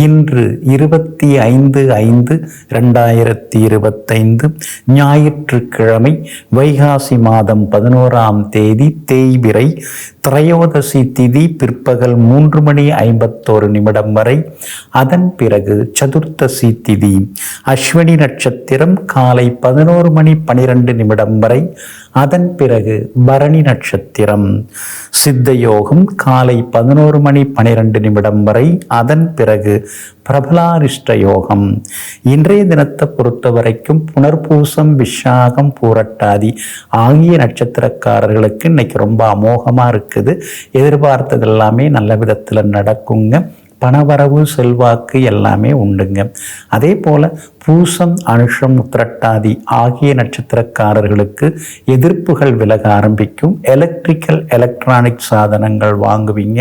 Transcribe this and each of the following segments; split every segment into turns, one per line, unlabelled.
இன்று இருபத்தி ஐந்து ஐந்து ரெண்டாயிரத்தி இருபத்தைந்து ஞாயிற்றுக்கிழமை வைகாசி மாதம் பதினோராம் தேதி தேய்பிரை திரையோதசி திதி பிற்பகல் மூன்று மணி ஐம்பத்தோரு நிமிடம் வரை. அதன் பிறகு சதுர்த்தசி திதி. அஸ்வினி நட்சத்திரம் காலை பதினோரு மணி பனிரெண்டு நிமிடம் வரை. அதன் பிறகு பரணி நட்சத்திரம். சித்த யோகம் காலை பதினோரு மணி பனிரெண்டு நிமிடம் வரை அதன் பிறகு பிரபலாரிஷ்ட யோகம். இன்றைய தினத்தை பொறுத்த வரைக்கும் புனர்பூசம் விஷாகம் பூரட்டாதி ஆகிய நட்சத்திரக்காரர்களுக்கு இன்னைக்கு ரொம்ப அமோகமாக இருக்குது. எதிர்பார்த்தது எல்லாமே நல்ல விதத்தில் நடக்குங்க. பணவரவு செல்வாக்கு எல்லாமே உண்டுங்க. அதே போல் பூசம் அனுஷம் உத்திரட்டாதி ஆகிய நட்சத்திரக்காரர்களுக்கு எதிர்ப்புகள் விலக ஆரம்பிக்கும். எலக்ட்ரிக்கல் எலக்ட்ரானிக் சாதனங்கள் வாங்குவீங்க.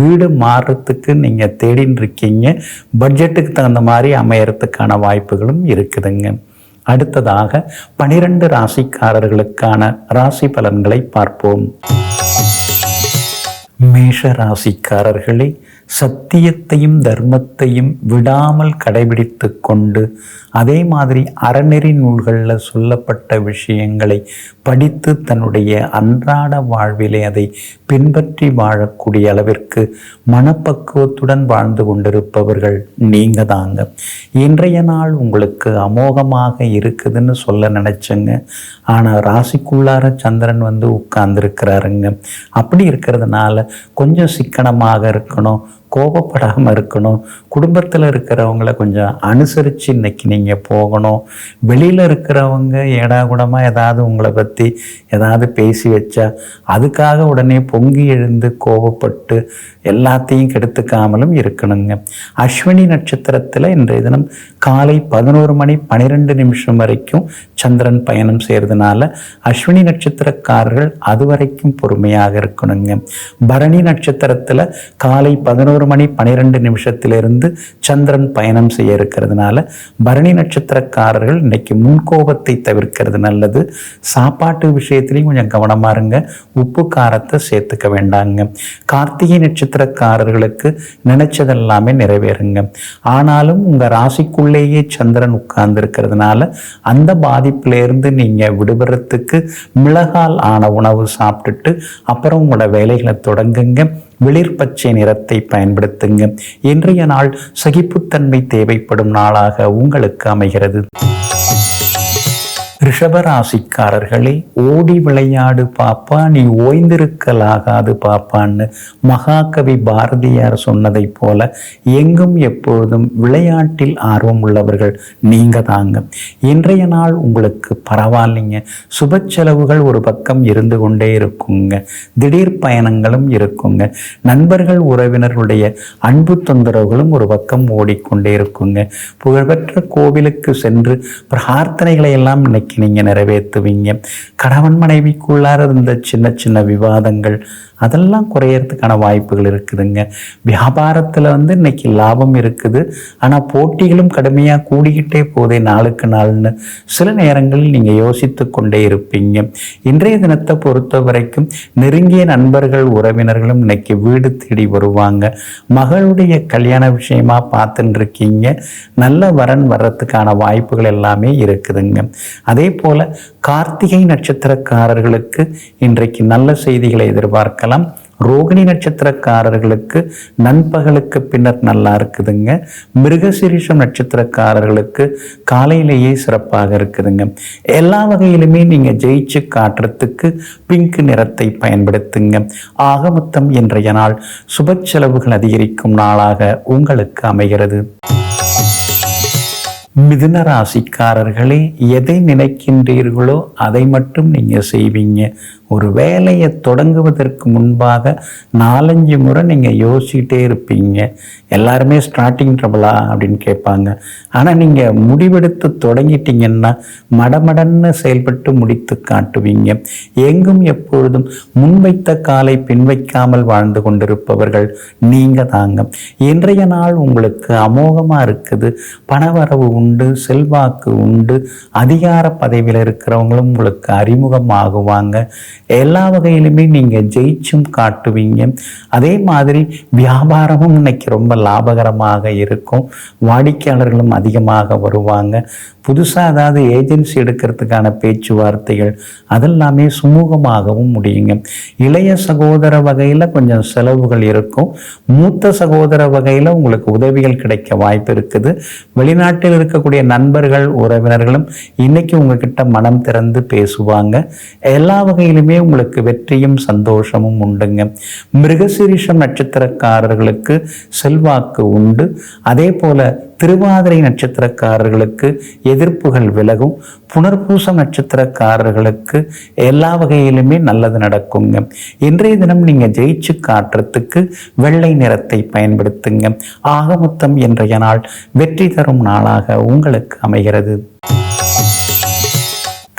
வீடு மாறுறதுக்கு நீங்கள் தேடின்னு இருக்கீங்க பட்ஜெட்டுக்கு தகுந்த மாதிரி அமையறதுக்கான வாய்ப்புகளும் இருக்குதுங்க. அடுத்ததாக பனிரெண்டு ராசிக்காரர்களுக்கான ராசி பலன்களை பார்ப்போம். மேஷ ராசிக்காரர்களே சத்தியத்தையும் தர்மத்தையும் விடாமல் கடைபிடித்து கொண்டு அதே மாதிரி அறநெறி நூல்களில் சொல்லப்பட்ட விஷயங்களை படித்து தன்னுடைய அன்றாட வாழ்விலே அதை பின்பற்றி வாழக்கூடிய அளவிற்கு மனப்பக்குவத்துடன் வாழ்ந்து கொண்டிருப்பவர்கள் நீங்க தாங்க இன்றைய நாள் உங்களுக்கு அமோகமாக இருக்குதுன்னு சொல்ல நினைச்சேங்க. ஆனால் ராசிக்குள்ளார சந்திரன் வந்து உட்கார்ந்துருக்கிறாருங்க. அப்படி இருக்கிறதுனால கொஞ்சம் சிக்கனமாக இருக்கணும். கோபப்படாமல் இருக்கணும். குடும்பத்தில் இருக்கிறவங்கள கொஞ்சம் அனுசரித்து இன்னைக்கு நீங்கள் போகணும். வெளியில் இருக்கிறவங்க ஏடாகுடமாக ஏதாவது உங்களை பற்றி ஏதாவது பேசி வச்சா அதுக்காக உடனே பொங்கி எழுந்து கோபப்பட்டு எல்லாத்தையும் கெடுத்துக்காமலும் இருக்கணுங்க. அஸ்வினி நட்சத்திரத்தில் இன்றைய தினம் காலை பதினோரு மணி பன்னிரெண்டு நிமிஷம் வரைக்கும் சந்திரன் பயணம் செய்கிறதுனால அஸ்வினி நட்சத்திரக்காரர்கள் அது வரைக்கும் பொறுமையாக இருக்கணுங்க. பரணி நட்சத்திரத்தில் காலை பதினோரு மணி பன்னிரெண்டு நிமிஷத்திலிருந்து சந்திரன் பயணம் செய்ய இருக்கிறதுனால பரணி நட்சத்திரக்காரர்கள் இன்னைக்கு முன்கோபத்தை தவிர்க்கிறது நல்லது. சாப்பாட்டு விஷயத்திலையும் கொஞ்சம் கவனமா இருங்க. உப்பு காரத்தை சேர்த்துக்க வேண்டாங்க. கார்த்திகை நட்சத்திரக்காரர்களுக்கு நினைச்சதெல்லாமே நிறைவேறுங்க. ஆனாலும் உங்க ராசிக்குள்ளேயே சந்திரன் உட்கார்ந்து இருக்கிறதுனால அந்த பாதிப்பிலேருந்து நீங்க விடுபடுறதுக்கு மிளகால் ஆன உணவு சாப்பிட்டுட்டு அப்புறம் உங்களோட வேலைகளை தொடங்குங்க. வெளிர் பச்சை நிறத்தை பயன்படுத்துங்க. இன்றைய நாள் சகிப்புத்தன்மை தேவைப்படும் நாளாக உங்களுக்கு அமைகிறது. ரிஷபராசிக்காரர்களே ஓடி விளையாடு பாப்பா நீ ஓய்ந்திருக்கலாகாது பாப்பான்னு மகாகவி பாரதியார் சொன்னதைப் போல எங்கும் எப்பொழுதும் விளையாட்டில் ஆர்வம் உள்ளவர்கள் நீங்க தாங்க. இன்றைய நாள் உங்களுக்கு பரவாயில்லைங்க. சுப செலவுகள் ஒரு பக்கம் இருந்து கொண்டே இருக்குங்க. திடீர் பயணங்களும் இருக்குங்க. நண்பர்கள் உறவினர்களுடைய அன்பு தொந்தரவுகளும் ஒரு பக்கம் ஓடிக்கொண்டே இருக்குங்க. புகழ்பெற்ற கோவிலுக்கு சென்று பிரார்த்தனைகளை எல்லாம் இன்னைக்கு நீங்கள் நிறைவேற்றுவீங்க. கணவன் மனைவிக்குள்ளார இருந்த சின்ன சின்ன விவாதங்கள் அதெல்லாம் குறையறதுக்கான வாய்ப்புகள் இருக்குதுங்க. வியாபாரத்தில் வந்து இன்னைக்கு லாபம் இருக்குது. ஆனால் போட்டிகளும் கடுமையாக கூடிக்கிட்டே போதே நாளுக்கு நாள்னு. சில நேரங்களில் நீங்கள் யோசித்து கொண்டே இருப்பீங்க. இன்றைய தினத்தை பொறுத்த வரைக்கும் நெருங்கிய நண்பர்கள் உறவினர்களும் இன்னைக்கு வீடு தேடி வருவாங்க. மகளுடைய கல்யாண விஷயமா பார்த்துட்டு இருக்கீங்க நல்ல வரன் வர்றதுக்கான வாய்ப்புகள் எல்லாமே இருக்குதுங்க. அதே போல் கார்த்திகை நட்சத்திரக்காரர்களுக்கு இன்றைக்கு நல்ல செய்திகளை எதிர்பார்க்கலாம். ரோகிணி நட்சத்திரக்காரர்களுக்கு நண்பகலுக்கு பின்னர் நல்லா இருக்குதுங்க. மிருகசிரீஷம் நட்சத்திரக்காரர்களுக்கு காலையிலேயே சிறப்பாக இருக்குதுங்க. எல்லா வகையிலுமே நீங்கள் ஜெயிச்சு காட்டுறதுக்கு பிங்க் நிறத்தை பயன்படுத்துங்க. ஆக மொத்தம் இன்றைய நாள் சுப செலவுகள் அதிகரிக்கும் நாளாக உங்களுக்கு அமைகிறது. மிதுன ராசிக்காரர்களே எதை நினைக்கின்றீர்களோ அதை மட்டும் நீங்கள் செய்வீங்க. ஒரு வேலையை தொடங்குவதற்கு முன்பாக நாலஞ்சு முறை நீங்கள் யோசிச்சுட்டே இருப்பீங்க. எல்லாருமே ஸ்டார்டிங் ட்ரபிளா அப்படின்னு கேட்பாங்க. ஆனால் நீங்கள் முடிவெடுத்து தொடங்கிட்டீங்கன்னா மடமடன்னு செயல்பட்டு முடித்து காட்டுவீங்க. எங்கும் எப்பொழுதும் முன்வைத்த காலை பின்வைக்காமல் வாழ்ந்து கொண்டிருப்பவர்கள் நீங்கள் தாங்க. இன்றைய நாள் உங்களுக்கு அமோகமாக இருக்குது. பணவரவு உண்டு செல்வாக்கு உண்டு. அதிகார பதவியில் இருக்கிறவங்களும் உங்களுக்கு அறிமுகமாகுவாங்க. எல்லா வகையிலுமே நீங்கள் ஜெயிச்சும் காட்டுவீங்க. அதே மாதிரி வியாபாரமும் இன்னைக்கு ரொம்ப லாபகரமாக இருக்கும். வாடிக்கையாளர்களும் அதிகமாக வருவாங்க. புதுசாக அதாவது ஏஜென்சி எடுக்கிறதுக்கான பேச்சுவார்த்தைகள் அதெல்லாமே சுமூகமாகவும் முடியுங்க. இளைய சகோதர வகையில் கொஞ்சம் செலவுகள் இருக்கும். மூத்த சகோதர வகையில் உங்களுக்கு உதவிகள் கிடைக்க வாய்ப்பு இருக்குது. வெளிநாட்டில் இருக்கக்கூடிய நண்பர்கள் உறவினர்களும் இன்னைக்கு உங்ககிட்ட மனம் திறந்து பேசுவாங்க. எல்லா வகையிலுமே உங்களுக்கு வெற்றியும் சந்தோஷமும் உண்டுங்க. மிருகசீரிஷம் நட்சத்திரக்காரர்களுக்கு செல்வாக்கு உண்டு. அதே போல திருவாதிரை நட்சத்திரக்காரர்களுக்கு எதிர்ப்புகள் விலகும். புனர்பூசம் நட்சத்திரக்காரர்களுக்கு எல்லா வகையிலுமே நல்லது நடக்குங்க. இன்றைய தினம் நீங்க ஜெயிச்சு காட்டுறதுக்கு வெள்ளை நிறத்தை பயன்படுத்துங்க. ஆகமொத்தம் இன்றைய நாள் வெற்றி தரும் நாளாக உங்களுக்கு அமைகிறது.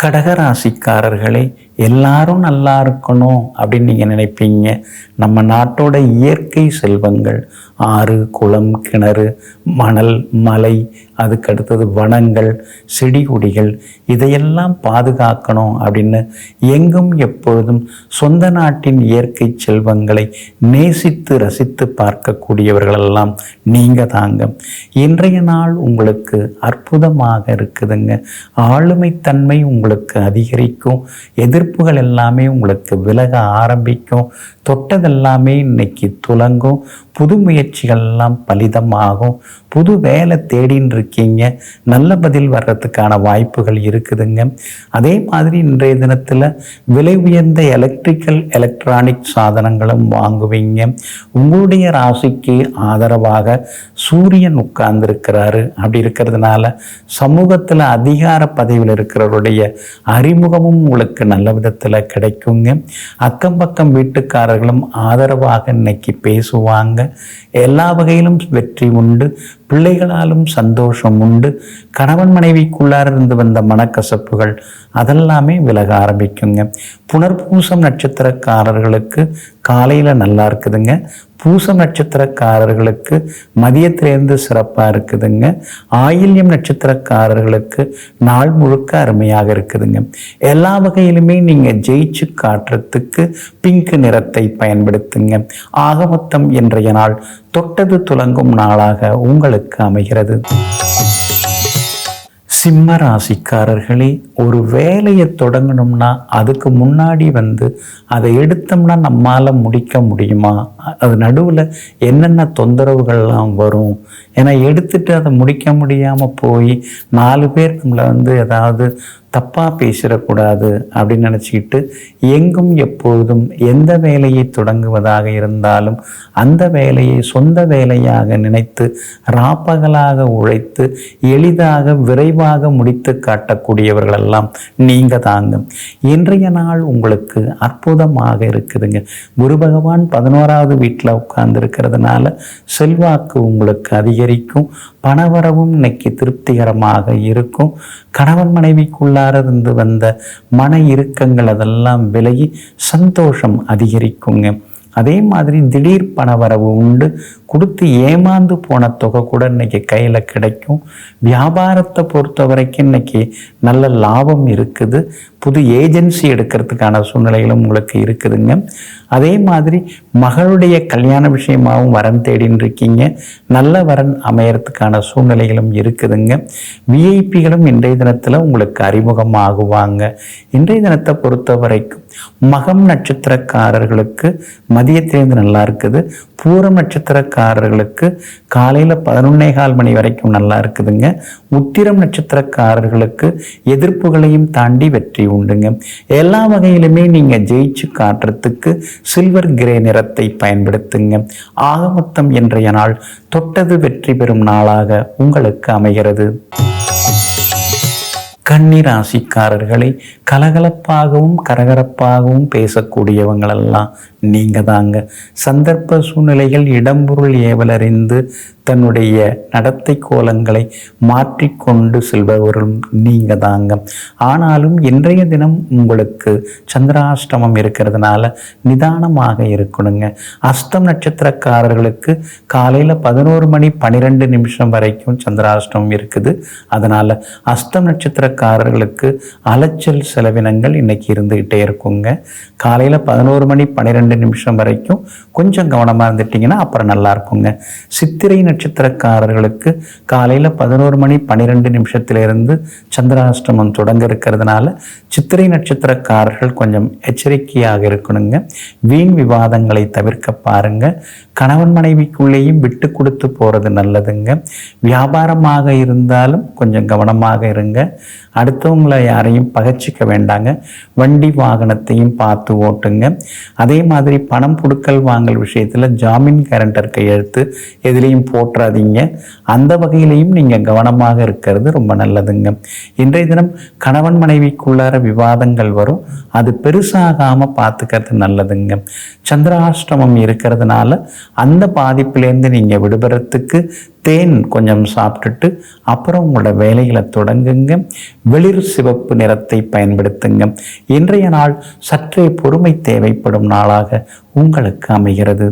கடகராசிக்காரர்களே எல்லாரும் நல்லா இருக்கணும் அப்படின்னு நீங்கள் நினைப்பீங்க. நம்ம நாட்டோட இயற்கை செல்வங்கள் ஆறு குளம் கிணறு மணல் மலை அதுக்கு அடுத்தது வனங்கள் செடி கொடிகள் இதையெல்லாம் பாதுகாக்கணும் அப்படின்னு எங்கும் எப்பொழுதும் சொந்த நாட்டின் இயற்கை செல்வங்களை நேசித்து ரசித்து பார்க்கக்கூடியவர்களெல்லாம் நீங்கள் தாங்க. இன்றைய நாள் உங்களுக்கு அற்புதமாக இருக்குதுங்க. ஆளுமைத்தன்மை உங்களுக்கு அதிகரிக்கும். எதிர் எதிர்ப்புகள் எல்லாமே உங்களுக்கு விலக ஆரம்பிக்கும். தொட்டதெல்லாமே இன்னைக்கு துலங்கும். புது முயற்சிகள்லாம் பலிதமாகும். புது வேலை தேடின்னு இருக்கீங்க நல்ல பதில் வர்றதுக்கான வாய்ப்புகள் இருக்குதுங்க. அதே மாதிரி இன்றைய தினத்தில் விலை உயர்ந்த எலக்ட்ரிக்கல் எலக்ட்ரானிக் சாதனங்களும் வாங்குவீங்க. உங்களுடைய ராசிக்கு ஆதரவாக சூரியன் உட்கார்ந்துருக்கிறாரு. அப்படி இருக்கிறதுனால சமூகத்தில் அதிகார பதவியில் இருக்கிறவருடைய அறிமுகமும் உங்களுக்கு நல்ல விதத்தில் கிடைக்குங்க. அக்கம் பக்கம் அவர்களும் ஆதரவாக இன்னைக்கு பேசுவாங்க. எல்லா வகையிலும் வெற்றி உண்டு. பிள்ளைகளாலும் சந்தோஷம் உண்டு. கணவன் மனைவிக்குள்ளார இருந்து வந்த மனக்கசப்புகள் அதெல்லாமே விலக ஆரம்பிக்குங்க. புனர்பூசம் நட்சத்திரக்காரர்களுக்கு காலையில் நல்லா இருக்குதுங்க. பூசம் நட்சத்திரக்காரர்களுக்கு மதியத்திலேருந்து சிறப்பாக இருக்குதுங்க. ஆயில்யம் நட்சத்திரக்காரர்களுக்கு நாள் முழுக்க அருமையாக இருக்குதுங்க. எல்லா வகையிலுமே நீங்கள் ஜெயிச்சு காட்டுறதுக்கு பிங்க் நிறத்தை பயன்படுத்துங்க. ஆகமொத்தம் இன்றைய நாள் தொட்டது துலங்கும் நாளாக உங்களுக்கு அமைகிறது. சிம்ம ராசிக்காரர்களே ஒரு வேலையை தொடங்கணும்னா அதுக்கு முன்னாடி வந்து அதை எடுத்தோம்னா நம்மால் முடிக்க முடியுமா? அது நடுவில் என்னென்ன தொந்தரவுகள்லாம் வரும்? ஏன்னா எடுத்துட்டு அதை முடிக்க முடியாமல் போய் நாலு பேர் நம்மளை வந்து ஏதாவது தப்பாக பேசிடக்கூடாது அப்படின்னு நினச்சிக்கிட்டு எங்கும் எப்பொழுதும் எந்த வேலையை தொடங்குவதாக இருந்தாலும் அந்த வேலையை சொந்த வேலையாக நினைத்து ராப்பகலாக உழைத்து எளிதாக விரைவாக முடித்து காட்டக்கூடியவர்களெல்லாம் நீங்கள் தாங்க. இன்றைய நாள் உங்களுக்கு அற்புதமாக இருக்குதுங்க. குரு பகவான் பதினோராவது வீட்டில் உட்கார்ந்து இருக்கிறதுனால செல்வாக்கு உங்களுக்கு அதிகரிக்கும். பணவரவும் இன்னைக்கு திருப்திகரமாக இருக்கும். கணவன் மனைவிக்குள்ளார இருந்து வந்த மன இறுக்கங்கள் அதெல்லாம் விலகி சந்தோஷம் அதிகரிக்குங்க. அதே மாதிரி திடீர் பணவரவு உண்டு. கொடுத்து ஏமாந்து போன தொகை கூட இன்னைக்கு கையில் கிடைக்கும். வியாபாரத்தை பொறுத்த வரைக்கும் இன்னைக்கு நல்ல லாபம் இருக்குது. புது ஏஜென்சி எடுக்கிறதுக்கான சூழ்நிலைகளும் உங்களுக்கு இருக்குதுங்க. அதே மாதிரி மகளுடைய கல்யாண விஷயமாகவும் வரன் தேடின்னு இருக்கீங்க. நல்ல வரன் அமையறதுக்கான சூழ்நிலைகளும் இருக்குதுங்க. விஐபிகளும் இன்றைய தினத்தில் உங்களுக்கு அறிமுகமாகுவாங்க. இன்றைய தினத்தை பொறுத்த வரைக்கும் மகம் நட்சத்திரக்காரர்களுக்கு மதியத்திலேருந்து நல்லா இருக்குது. பூரம் நட்சத்திரக்காரர்களுக்கு காலையில் பதினொன்னே கால் மணி வரைக்கும் நல்லா இருக்குதுங்க. உத்திரம் நட்சத்திரக்காரர்களுக்கு எதிர்ப்புகளையும் தாண்டி வெற்றி உண்டுங்க. எல்லா வகையிலுமே நீங்கள் ஜெயிச்சு காட்டுறதுக்கு சில்வர் கிரே நிறத்தை பயன்படுத்துங்க. ஆகமொத்தம் இன்றைய நாள் தொட்டது வெற்றி பெறும் நாளாக உங்களுக்கு அமைகிறது. கன்னி ராசிக்காரர்களை கலகலப்பாகவும் கரகரப்பாகவும் பேசக்கூடியவங்களெல்லாம் நீங்க தாங்க சந்தர்ப்ப சூழ்நிலைகள் இடம்பொருள் ஏவலறிந்து தன்னுடைய நடத்தை கோலங்களை மாற்றிக்கொண்டு செல்பவர்களும் நீங்க தாங்க. ஆனாலும் இன்றைய தினம் உங்களுக்கு சந்திராஷ்டமம் இருக்கிறதுனால நிதானமாக இருக்கணுங்க. அஸ்தம் நட்சத்திரக்காரர்களுக்கு காலையில் பதினோரு மணி பன்னிரெண்டு நிமிஷம் வரைக்கும் சந்திராஷ்டமம் இருக்குது. அதனால் அஸ்தம் நட்சத்திரக்காரர்களுக்கு அலைச்சல் செலவினங்கள் இன்னைக்கு இருந்துக்கிட்டே இருக்குங்க. காலையில் பதினோரு மணி பன்னிரெண்டு நிமிஷம் வரைக்கும் கொஞ்சம் கவனமாக இருந்துட்டிங்கன்னா அப்புறம் நல்லா இருக்குங்க. சித்திரை நட்சத்திரக்காரர்களுக்கு காலையில் பதினோரு மணி பன்னிரெண்டு நிமிஷத்திலிருந்து சந்திராஷ்டமம் தொடங்க இருக்கிறதுனால சித்திரை நட்சத்திரக்காரர்கள் கொஞ்சம் எச்சரிக்கையாக இருக்கணுங்க. வீண் விவாதங்களை தவிர்க்க பாருங்க. கணவன் மனைவிக்குள்ளேயும் விட்டு கொடுத்து போகிறது நல்லதுங்க. வியாபாரமாக இருந்தாலும் கொஞ்சம் கவனமாக இருங்க. அடுத்தவங்களை யாரையும் பகச்சிக்க வேண்டாங்க. வண்டி வாகனத்தையும் பார்த்து ஓட்டுங்க. அதே மாதிரி பணம் கொடுக்கல் வாங்கல் விஷயத்தில் ஜாமீன் கேரண்டர் கையெழுத்து எதுலேயும் போற்றாதீங்க. அந்த வகையிலையும் நீங்கள் கவனமாக இருக்கிறது ரொம்ப நல்லதுங்க. இன்றைய தினம் கணவன் மனைவிக்குள்ளார விவாதங்கள் வரும். அது பெருசாகாமல் பார்த்துக்கிறது நல்லதுங்க. சந்திராஷ்டமம் இருக்கிறதுனால அந்த பாதிப்பிலேருந்து நீங்கள் விடுபடுறதுக்கு தேன் கொஞ்சம் சாப்பிட்டுட்டு அப்புறம் உங்களோட வேலைகளை தொடங்குங்க. வெளிர் சிவப்பு நிறத்தை பயன்படுத்துங்க. இன்றைய நாள் சற்றே பொறுமை தேவைப்படும் நாளாக உங்களுக்கு அமைகிறது.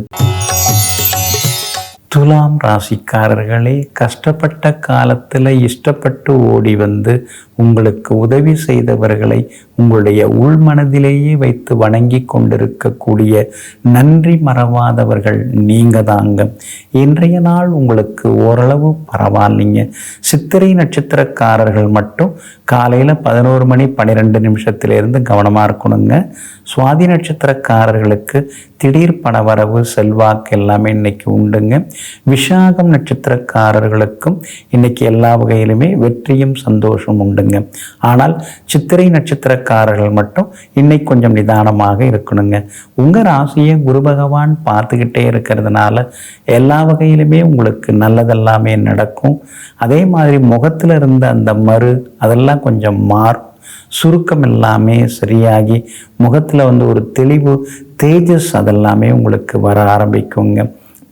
துலாம் ராசிக்காரர்களே கஷ்டப்பட்ட காலத்தில் இஷ்டப்பட்டு ஓடி வந்து உங்களுக்கு உதவி செய்தவர்களை உங்களுடைய உள்மனதிலேயே வைத்து வணங்கி கொண்டிருக்கக்கூடிய நன்றி மறவாதவர்கள் நீங்க தாங்க இன்றைய நாள் உங்களுக்கு ஓரளவு பரவாயில்லைங்க. சித்திரை நட்சத்திரக்காரர்கள் மட்டும் காலையில் பதினோரு மணி பன்னிரெண்டு நிமிஷத்திலிருந்து கவனமாக இருக்கணுங்க. சுவாதி நட்சத்திரக்காரர்களுக்கு திடீர் பணவரவு செல்வாக்கு எல்லாமே இன்னைக்கு உண்டுங்க. விஷாகம் நட்சத்திரக்காரர்களுக்கும் இன்னைக்கு எல்லா வகையிலுமே வெற்றியும் சந்தோஷம் உண்டு உண்டுங்க ஆனால் சித்திரை நட்சத்திரக்காரர்கள் மட்டும் இன்னைக்கு கொஞ்சம் நிதானமாக இருக்கணுங்க. உங்கள் ராசியை குரு பகவான் பார்த்துக்கிட்டே இருக்கிறதுனால எல்லா வகையிலுமே உங்களுக்கு நல்லதெல்லாமே நடக்கும். அதே மாதிரி முகத்தில் இருந்த அந்த மறு அதெல்லாம் கொஞ்சம் மாறும். சுருக்கம் எல்லாமே சரியாகி முகத்தில் வந்து ஒரு தெளிவு தேஜஸ் அதெல்லாமே உங்களுக்கு வர ஆரம்பிக்குங்க.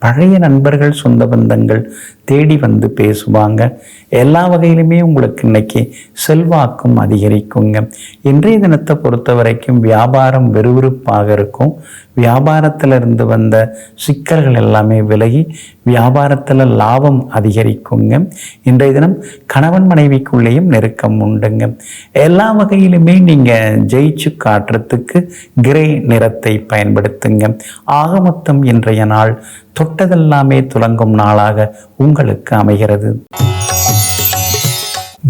பழைய நண்பர்கள் சொந்த பந்தங்கள் தேடி வந்து பேசுவாங்க. எல்லா வகையிலுமே உங்களுக்கு இன்னைக்கு செல்வாக்கும் அதிகரிக்குங்க. இன்றைய தினத்தை பொறுத்த வரைக்கும் வியாபாரம் விறுவிறுப்பாக இருக்கும். வியாபாரத்தில் இருந்து வந்த சிக்கல்கள் எல்லாமே விலகி வியாபாரத்தில் லாபம் அதிகரிக்குங்க. இன்றைய தினம் கணவன் மனைவிக்குள்ளேயும் நெருக்கம் உண்டுங்க. எல்லா வகையிலுமே நீங்கள் ஜெயிச்சு காட்டுறதுக்கு கிரே நிறத்தை பயன்படுத்துங்க. ஆக மொத்தம் இன்றைய நாள் தொட்டதெல்லாமே துலங்கும் நாளாக உங்களுக்கு அமைகிறது.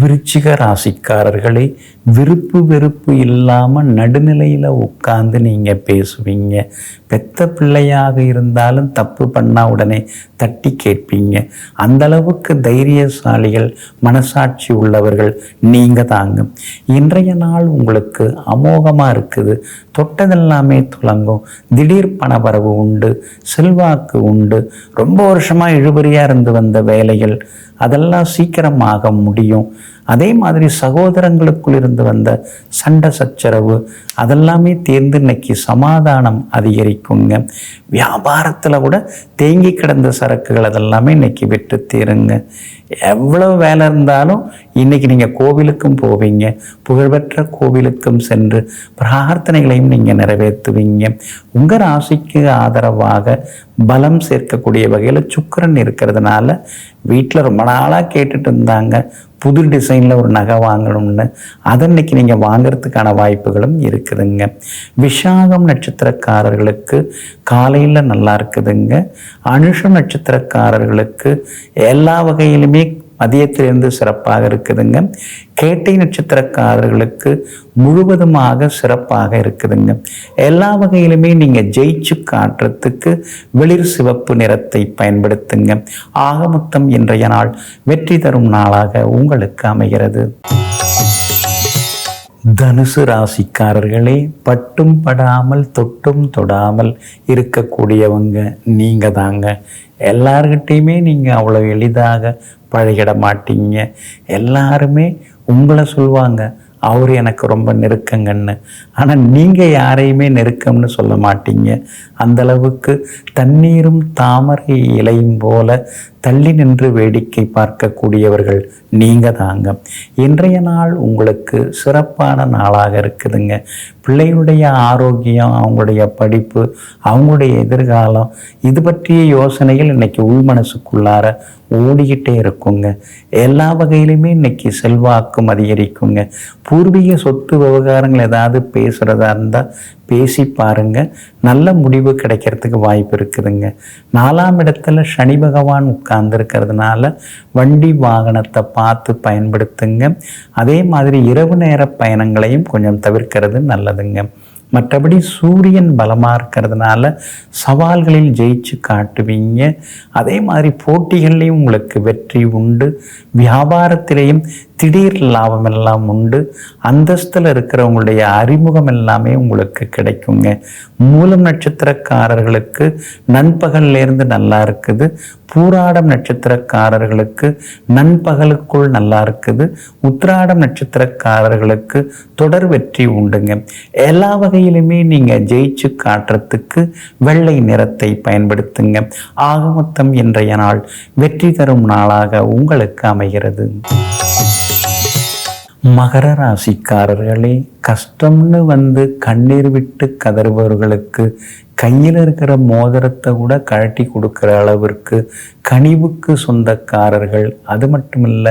விருச்சிக ராசிக்காரர்களே விருப்பு வெறுப்பு இல்லாமல் நடுநிலையில் உட்காந்து நீங்கள் பேசுவீங்க. பெத்த பிள்ளையாக இருந்தாலும் தப்பு பண்ணால் உடனே தட்டி கேட்பீங்க. அந்த அளவுக்கு தைரியசாலிகள் மனசாட்சி உள்ளவர்கள் நீங்கள் தாங்க. இன்றைய நாள் உங்களுக்கு அமோகமாக இருக்குது. தொட்டதெல்லாமே துலங்கும். திடீர் பணவரவு உண்டு செல்வாக்கு உண்டு. ரொம்ப வருஷமாக இழுபறியாக இருந்து வந்த வேலைகள் அதெல்லாம் சீக்கிரமாக முடியும். அதே மாதிரி சகோதரங்களுக்குள் இருந்து வந்த சண்டை சச்சரவு அதெல்லாமே தேர்ந்து இன்னைக்கு சமாதானம் அதிகரிக்குங்க. வியாபாரத்தில் கூட தேங்கி கிடந்த சரக்குகள் அதெல்லாமே இன்னைக்கு விட்டு தீருங்க. எவ்வளவு வேலை இருந்தாலும் இன்னைக்கு நீங்கள் கோவிலுக்கும் போவீங்க. புகழ்பெற்ற கோவிலுக்கும் சென்று பிரார்த்தனைகளையும் நீங்கள் நிறைவேற்றுவீங்க. உங்கள் ராசிக்கு ஆதரவாக பலம் சேர்க்கக்கூடிய வகையில் சுக்கரன் இருக்கிறதுனால வீட்டில் ரொம்ப நாளாக கேட்டுட்டு இருந்தாங்க. புது டிசைனில் ஒரு நகை வாங்கணும்னு. அதை இன்றைக்கி நீங்கள் வாங்கிறதுக்கான வாய்ப்புகளும் இருக்குதுங்க. விஷாகம் நட்சத்திரக்காரர்களுக்கு காலையில் நல்லா இருக்குதுங்க. அனுஷ நட்சத்திரக்காரர்களுக்கு எல்லா வகையிலுமே மதியத்திலிருந்து சிறப்பாக இருக்குதுங்க. கேட்டை நட்சத்திரக்காரர்களுக்கு முழுவதுமாக சிறப்பாக இருக்குதுங்க. எல்லா வகையிலுமே நீங்கள் ஜெயிச்சு காட்டுறதுக்கு வெளிர் சிவப்பு நிறத்தை பயன்படுத்துங்க. ஆக மொத்தம் இன்றைய நாள் வெற்றி தரும் நாளாக உங்களுக்கு அமைகிறது. தனுசு ராசிக்காரர்களே பட்டும் படாமல் தொட்டும் தொடாமல் இருக்கக்கூடியவங்க நீங்கள் தாங்க எல்லார்கிட்டேயுமே நீங்கள் அவ்வளோ எளிதாக பழகிட மாட்டீங்க எல்லாருமே உங்களை சொல்லுவாங்க அவர் எனக்கு ரொம்ப நெருக்கங்கன்னு. ஆனால் நீங்கள் யாரையுமே நெருக்கம்னு சொல்ல மாட்டீங்க. அந்தளவுக்கு தண்ணீரும் தாமரை இலையும் போல தள்ளி நின்று வேடிக்கை பார்க்கக்கூடியவர்கள் நீங்கள் தாங்க இன்றைய நாள் உங்களுக்கு சிறப்பான நாளாக இருக்குதுங்க. பிள்ளையுடைய ஆரோக்கியம் அவங்களுடைய படிப்பு அவங்களுடைய எதிர்காலம் இது பற்றிய யோசனைகள் இன்னைக்கு உள்மனசுக்குள்ளார ஓடிக்கிட்டே இருக்குங்க. எல்லா வகையிலுமே இன்றைக்கி செல்வாக்கும் அதிகரிக்குங்க. பூர்வீக சொத்து விவகாரங்கள் ஏதாவது பேசுகிறதா இருந்தால் பேசி பாருங்க. நல்ல முடிவு கிடைக்கிறதுக்கு வாய்ப்பு இருக்குதுங்க. நாலாம் இடத்துல சனி பகவான் உட்கார்ந்துருக்கிறதுனால வண்டி வாகனத்தை பார்த்து பயன்படுத்துங்க. அதே மாதிரி இரவு நேர பயணங்களையும் கொஞ்சம் தவிர்க்கிறது நல்லதுங்க. மற்றபடி சூரியன் பலமாக இருக்கிறதுனால சவால்களில் ஜெயிச்சு காட்டுவீங்க. அதே மாதிரி போட்டிகள்லையும் உங்களுக்கு வெற்றி உண்டு. வியாபாரத்திலையும் திடீர் லாபம் எல்லாம் உண்டு. அந்தஸ்தில் இருக்கிறவங்களுடைய அறிமுகம் எல்லாமே உங்களுக்கு கிடைக்குங்க. மூலம் நட்சத்திரக்காரர்களுக்கு நண்பகல்லேருந்து நல்லா இருக்குது. பூராடம் நட்சத்திரக்காரர்களுக்கு நண்பகலுக்குள் நல்லா இருக்குது. உத்திராடம் நட்சத்திரக்காரர்களுக்கு தொடர் வெற்றி உண்டுங்க. எல்லா வகையிலுமே நீங்கள் ஜெயிச்சு காட்டுறதுக்கு வெள்ளை நிறத்தை பயன்படுத்துங்க. ஆகமொத்தம் இன்றைய நாள் வெற்றி தரும் நாளாக உங்களுக்கு அமைகிறது. மகர ராசிக்காரர்களே கஷ்டம்னு வந்து கண்ணீர் விட்டு கதறுபவர்களுக்கு கையில் இருக்கிற மோதிரத்தை கூட கழட்டி கொடுக்குற அளவிற்கு கனிவுக்கு சொந்தக்காரர்கள் அது மட்டுமில்ல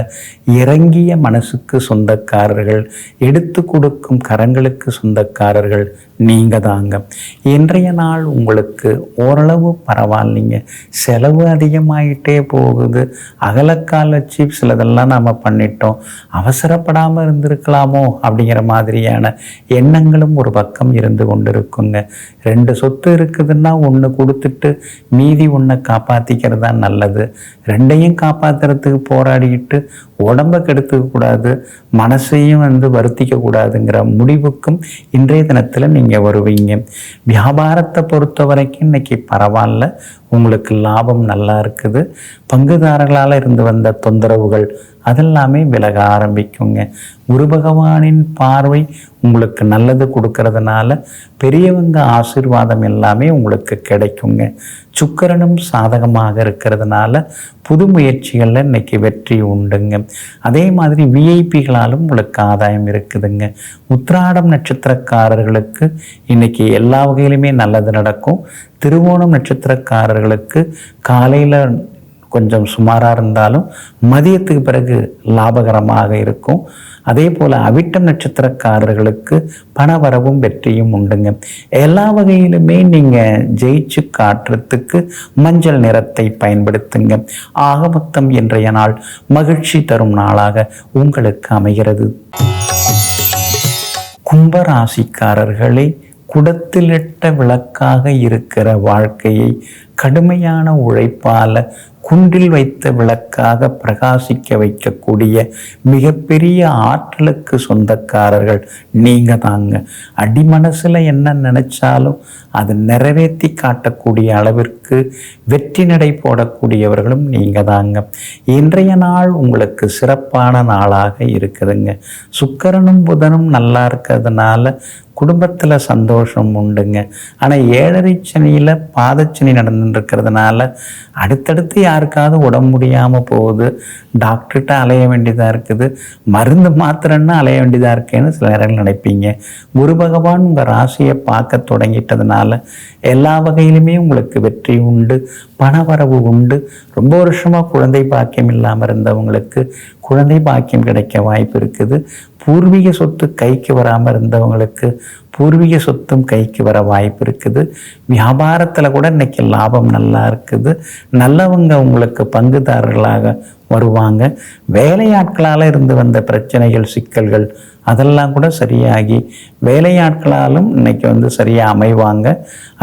இறங்கிய மனசுக்கு சொந்தக்காரர்கள் எடுத்து கொடுக்கும் கரங்களுக்கு சொந்தக்காரர்கள் நீங்கள் தாங்க. இன்றைய நாள் உங்களுக்கு ஓரளவு பரவாயில்லைங்க. செலவு அதிகமாயிட்டே போகுது. அகலக்கால் வச்சு சிலதெல்லாம் நாம் பண்ணிட்டோம். அவசரப்படாமல் இருந்திருக்கலாமோ அப்படிங்கிற மாதிரியான எண்ணங்களும் ஒரு பக்கம் இருந்து கொண்டிருக்குங்க. ரெண்டு சொத்து இருக்குதுன்னா ஒன்று கொடுத்துட்டு மீதி ஒன்றை காப்பாற்றிக்கிறது தான் நல்லது. ரெண்டையும் காப்பாற்றுறதுக்கு போராடிக்கிட்டு உடம்பை கெடுத்துக்கக்கூடாது மனசையும் வந்து வருத்திக்க கூடாதுங்கிற முடிவுக்கும் இன்றைய தினத்தில் நீங்கள் வருவீங்க. வியாபாரத்தை பொறுத்த வரைக்கும் இன்னைக்கு பரவாயில்ல. உங்களுக்கு லாபம் நல்லா இருக்குது. பங்குதாரர்களால் இருந்து வந்த தொந்தரவுகள் அதெல்லாமே விலக ஆரம்பிக்குங்க. குரு பகவானின் பார்வை உங்களுக்கு நல்லது கொடுக்கறதுனால பெரியவங்க ஆசீர்வாதம் எல்லாமே உங்களுக்கு கிடைக்குங்க. சுக்கரனும் சாதகமாக இருக்கிறதுனால புது முயற்சிகளில் இன்னைக்கு வெற்றி உண்டுங்க. அதே மாதிரி விஐபிகளாலும் உங்களுக்கு ஆதாயம் இருக்குதுங்க. உத்ராடம் நட்சத்திரக்காரர்களுக்கு இன்னைக்கு எல்லா வகையிலுமே நல்லது நடக்கும். திருவோணம் நட்சத்திரக்காரர்களுக்கு காலையில் கொஞ்சம் சுமாராக இருந்தாலும் மதியத்துக்கு பிறகு லாபகரமாக இருக்கும். அதே போல் அவிட்டம் நட்சத்திரக்காரர்களுக்கு பணவரவும் வெற்றியும் உண்டுங்க. எல்லா வகையிலுமே நீங்கள் ஜெயிச்சு காட்டுறதுக்கு மஞ்சள் நிறத்தை பயன்படுத்துங்க. ஆக மொத்தம் இன்றைய நாள் மகிழ்ச்சி தரும் நாளாக உங்களுக்கு அமைகிறது. கும்பராசிக்காரர்களே குடத்திலிட்ட விளக்காக இருக்கிற வாழ்க்கையை கடுமையான உழைப்பால குன்றில் வைத்த விளக்காக பிரகாசிக்க வைக்கக்கூடிய மிகப்பெரிய ஆற்றலுக்கு சொந்தக்காரர்கள் நீங்க தாங்க. அடிமனசில் என்ன நினைச்சாலும் அதை நிறைவேற்றி காட்டக்கூடிய அளவிற்கு வெற்றி நடை போடக்கூடியவர்களும் நீங்க தாங்க. இன்றைய நாள் உங்களுக்கு சிறப்பான நாளாக இருக்குதுங்க. சுக்கரனும் புதனும் நல்லா இருக்கிறதுனால குடும்பத்தில் சந்தோஷம் உண்டுங்க. ஆனால் ஏழரை சனியில் பாதச்சனி நடந்துட்டு இருக்கிறதுனால அடுத்தடுத்து யாருக்காவது உடம்பு முடியாமல் போகுது. டாக்டர்கிட்ட அலைய வேண்டியதாக இருக்குது. மருந்து மாத்திரன்னா அலைய வேண்டியதாக இருக்கேன்னு சில நேரங்கள் நினைப்பீங்க. குரு பகவான் உங்கள் ராசியை பார்க்க தொடங்கிட்டதுனால எல்லா வகையிலுமே உங்களுக்கு வெற்றி உண்டு பணவரவு உண்டு. ரொம்ப வருஷமாக குழந்தை பாக்கியம் இல்லாமல் இருந்தவங்களுக்கு குழந்தை பாக்கியம் கிடைக்க வாய்ப்பு இருக்குது. பூர்வீக சொத்து கைக்கு வராமல் இருந்தவங்களுக்கு பூர்வீக சொத்தும் கைக்கு வர வாய்ப்பு இருக்குது. வியாபாரத்தில் கூட இன்றைக்கி லாபம் நல்லா இருக்குது. நல்லவங்க உங்களுக்கு பங்குதாரர்களாக வருவாங்க. வேலையாட்களால் இருந்து வந்த பிரச்சனைகள் சிக்கல்கள் அதெல்லாம் கூட சரியாகி வேலையாட்களாலும் இன்னைக்கு வந்து சரியாக அமைவாங்க.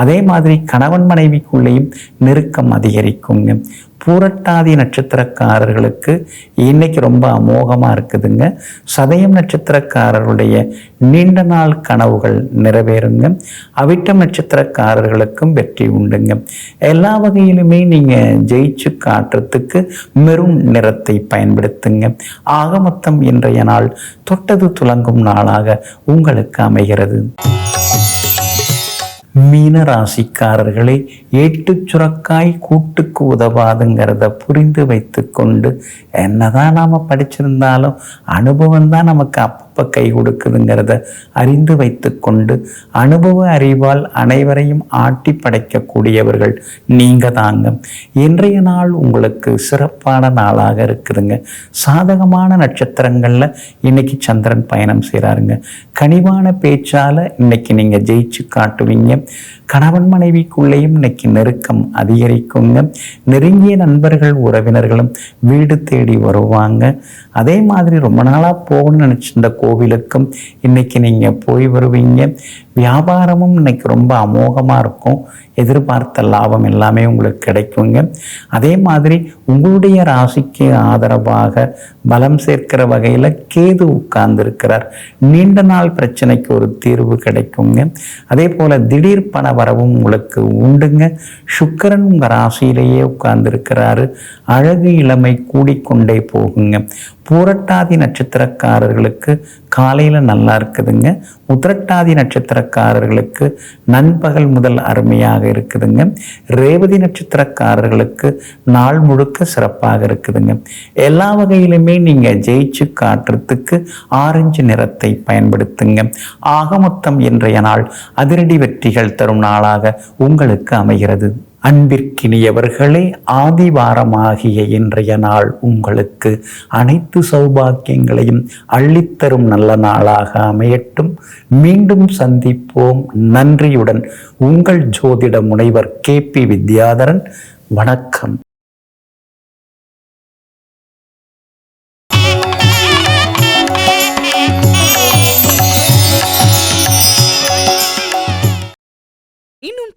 அதே மாதிரி கணவன் மனைவிக்குள்ளேயும் நெருக்கம் அதிகரிக்குங்க. பூரட்டாதி நட்சத்திரக்காரர்களுக்கு இன்னைக்கு ரொம்ப அமோகமாக இருக்குதுங்க. சதயம் நட்சத்திரக்காரர்களுடைய நீண்ட நாள் கனவுகள் நிறைவேறுங்க. அவிட்டம் நட்சத்திரக்காரர்களுக்கும் வெற்றி உண்டுங்க. எல்லா வகையிலுமே நீங்கள் ஜெயிச்சு காட்டுறதுக்கு மெரும் நிறத்தை பயன்படுத்துங்க. ஆக மொத்தம் இன்றைய நாள் தொட்டது துலங்கும் நாளாக உங்களுக்கு அமைகிறது. மீன ராசிக்காரர்களே ஏட்டு சுரக்காய் கூட்டுக்கு உதவாதுங்கிறத புரிந்து வைத்து கொண்டு என்னதான் நாம் படிச்சிருந்தாலும் அனுபவம் தான் நமக்கு அப்போ கை கொடுக்குதுங்கிறத அறிந்து வைத்துக்கொண்டு அனுபவ அறிவால் அனைவரையும் ஆட்டி படைக்கக்கூடியவர்கள் நீங்கள் தாங்க இன்றைய நாள் உங்களுக்கு சிறப்பான நாளாக இருக்குதுங்க. சாதகமான நட்சத்திரங்களில் இன்னைக்கு சந்திரன் பயணம் செய்கிறாருங்க கனிவான பேச்சால் இன்னைக்கு நீங்கள் ஜெயிச்சு காட்டுவீங்க. கணவன் மனைவிக்குள்ளேயும் இன்னைக்கு நெருக்கம் அதிகரிக்குங்க. நெருங்கிய நண்பர்கள் உறவினர்களும் வீடு தேடி வருவாங்க. அதே மாதிரி ரொம்ப நாளாக போகணும்னு நினச்சிருந்த கோவிலுக்கும் இன்னைக்கு நீங்கள் போய் வருவீங்க. வியாபாரமும் இன்னைக்கு ரொம்ப அமோகமாக இருக்கும். எதிர்பார்த்த லாபம் எல்லாமே உங்களுக்கு கிடைக்குங்க. அதே மாதிரி உங்களுடைய ராசிக்கு ஆதரவாக பலம் சேர்க்கிற வகையில் கேது உட்கார்ந்துருக்கிறார். நீண்ட நாள் பிரச்சனைக்கு ஒரு தீர்வு கிடைக்குங்க. அதே போல் திடீர் பண வரவும் உங்களுக்கு உண்டுங்க. சுக்கரன் உங்கள் ராசியிலேயே உட்கார்ந்துருக்கிறாரு. அழகு இளமை கூடிக்கொண்டே போகுங்க. பூரட்டாதி நட்சத்திரக்காரர்களுக்கு காலையில் நல்லா இருக்குதுங்க. உத்திரட்டாதி நட்சத்திரக்காரர்களுக்கு நண்பகல் முதல் அருமையாக இருக்குதுங்க. ரேவதி நட்சத்திரக்காரர்களுக்கு நாள் முழுக்க சிறப்பாக இருக்குதுங்க. எல்லா வகையிலுமே நீங்கள் ஜெயிச்சு காட்டுறதுக்கு ஆரஞ்சு நிறத்தை பயன்படுத்துங்க. ஆக மொத்தம் இன்றைய நாள் அதிரடி வெற்றிகள் தரும் நாளாக உங்களுக்கு அமைகிறது. அன்பிற்கினியவர்களே ஆதிவாரமாகிய இன்றைய நாள் உங்களுக்கு அனைத்து சௌபாக்கியங்களையும் அள்ளித்தரும் நல்ல நாளாக அமையட்டும். மீண்டும் சந்திப்போம். நன்றியுடன் உங்கள் ஜோதிட முனைவர் கே பி வித்யாதரன். வணக்கம்.